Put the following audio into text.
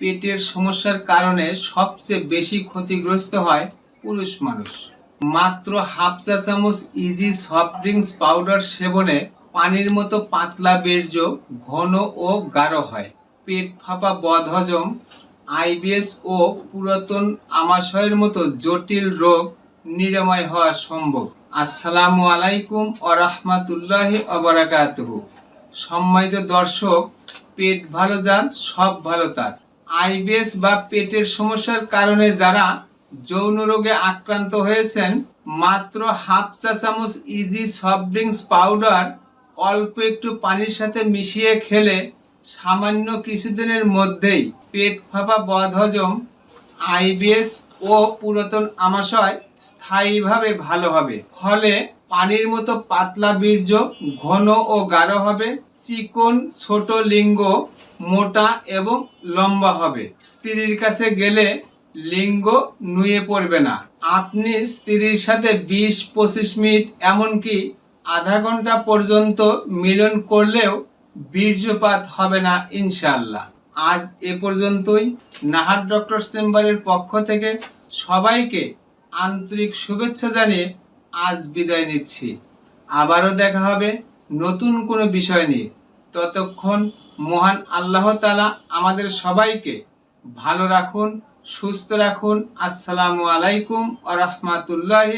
পেটের সমস্যার কারণে সবচেয়ে বেশি ক্ষতিগ্রস্ত হয় পুরুষ মানুষ। মাত্র হাফ চা চামচ ইজি সফট ড্রিঙ্কস পাউডার সেবনে পানির মতো পাতলা বীর্য ঘন ও গাঢ় হয়। পেট ফাঁপা বদহজম আইবিএস ও পুরাতন আমাশয়ের মতো জটিল রোগ নিরাময় হওয়া সম্ভব। আসসালামু আলাইকুম ও রহমাতুল্লাহি অবরাকাতুহু সম্মানিত দর্শক, পেট ভালো যান, সব ভালো তার। আইবিএস বা পেটের সমস্যার কারণে যারা যৌন রোগে আক্রান্ত হয়েছেন, মাত্র হাফ চা চামচ ইজি সফট ড্রিঙ্কস পাউডার অল্প একটু পানির সাথে মিশিয়ে খেলে সামান্য কিছুদিনের মধ্যেই পেট ফাঁপা বদহজম, আইবিএস ও পুরাতন আমাশয় স্থায়ীভাবে ভালো হবে। ফলে পানির মতো পাতলা বীর্য ঘন ও গাঢ় হবে। চিকন ছোট লিঙ্গ মোটা এবং লম্বা হবে। স্ত্রীর কাছে গেলে লিঙ্গ নুয়ে পড়বে না। আপনি স্ত্রীর সাথে বিশ, পঁচিশ মিনিট এমনকি আধা ঘণ্টা পর্যন্ত মিলন করলেও বীর্যপাত হবে না, ইনশাআল্লাহ। আজ এ পর্যন্তই। নাহার ডক্টর চেম্বারের পক্ষ থেকে সবাইকে আন্তরিক শুভেচ্ছা জানিয়ে আজ বিদায় নিচ্ছি। আবারও দেখা হবে নতুন কোনো বিষয় নিয়ে। ততক্ষণ মহান আল্লাহ তালা আমাদের সবাইকে ভালো রাখুন সুস্থ রাখুন। আসসালামু আলাইকুম আ রহমাতুল্লাহ